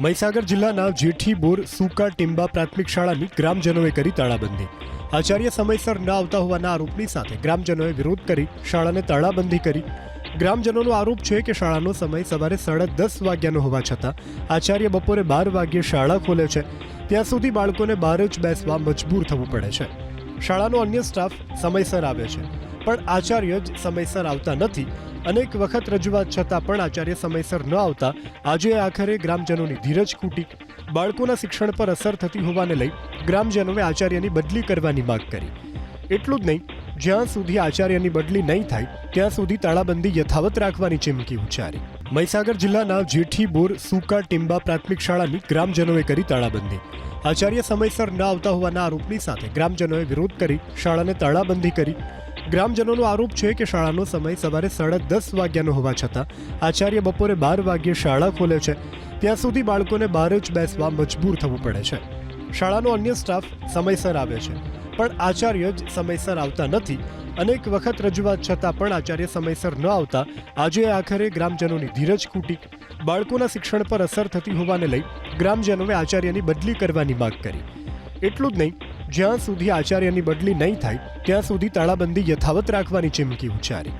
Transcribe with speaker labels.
Speaker 1: મહીસાગર જિલ્લાના જેઠી બોર સુકા ટીંબા પ્રાથમિક શાળાની ગ્રામજનોએ કરી તાળાબંધી. આચાર્ય સમયસર ન આવતા હોવાના આરોપની સાથે ગ્રામજનોએ વિરોધ કરી શાળાને તાળાબંધી કરી. ગ્રામજનોનો આરોપ છે કે શાળાનો સમય સવારે સાડા દસ વાગ્યાનો હોવા છતાં આચાર્ય બપોરે બાર વાગ્યે શાળા ખોલે છે. ત્યાં સુધી બાળકોને બહાર જ બેસવા મજબૂર થવું પડે છે. શાળાનો અન્ય સ્ટાફ સમયસર આવે છે. પણ આચાર્ય જ સમયસર આવતા નથી. અનેક વખત રજૂઆત છતાં પણ આચાર્ય સમયસર ન આવતા. આજે આખરે ગ્રામજનોની ધીરજ ખૂટી. બાળકોના શિક્ષણ પર અસર થતી હોવાને લઈ ગ્રામજનોએ આચાર્યની બદલી કરવાની માંગ કરી. એટલું જ નહીં, જ્યાં સુધી આચાર્યની બદલી નહીં થાય, ત્યાં સુધી તાળાબંધી યથાવત રાખવાની ચીમકી ઉચ્ચારી. મહીસાગર જિલ્લાના જેઠી બોર સુકા ટીંબા પ્રાથમિક શાળાની ગ્રામજનોએ કરી તાળાબંધી. આચાર્ય સમયસર ન આવતા હોવાના આરોપની સાથે ગ્રામજનોએ વિરોધ કરી શાળાને તાળાબંધી કરી. ગ્રામજનોનો આરોપ છે કે શાળાનો સમય સવારે સાડા દસ વાગ્યાનો હોવા છતાં આચાર્ય બપોરે બાર વાગ્યે શાળા ખોલે છે. ત્યાં સુધી બાળકોને બહાર જ બેસવા મજબૂર થવું પડે છે. શાળાનો અન્ય સ્ટાફ સમયસર આવે છે. પણ આચાર્ય જ સમયસર આવતા નથી. અનેક વખત રજૂઆત છતાં પણ આચાર્ય સમયસર ન આવતા આજે આખરે ગ્રામજનોની ધીરજ ખૂટી. બાળકોના શિક્ષણ પર અસર થતી હોવાને લઈ ગ્રામજનોએ આચાર્યની બદલી કરવાની માંગ કરી. એટલું જ નહીં જ્યાં સુધી આચાર્યની બદલી નહીં થાય ત્યાં સુધી તાળાબંધી યથાવત રાખવાની ચીમકી ઉચ્ચારી.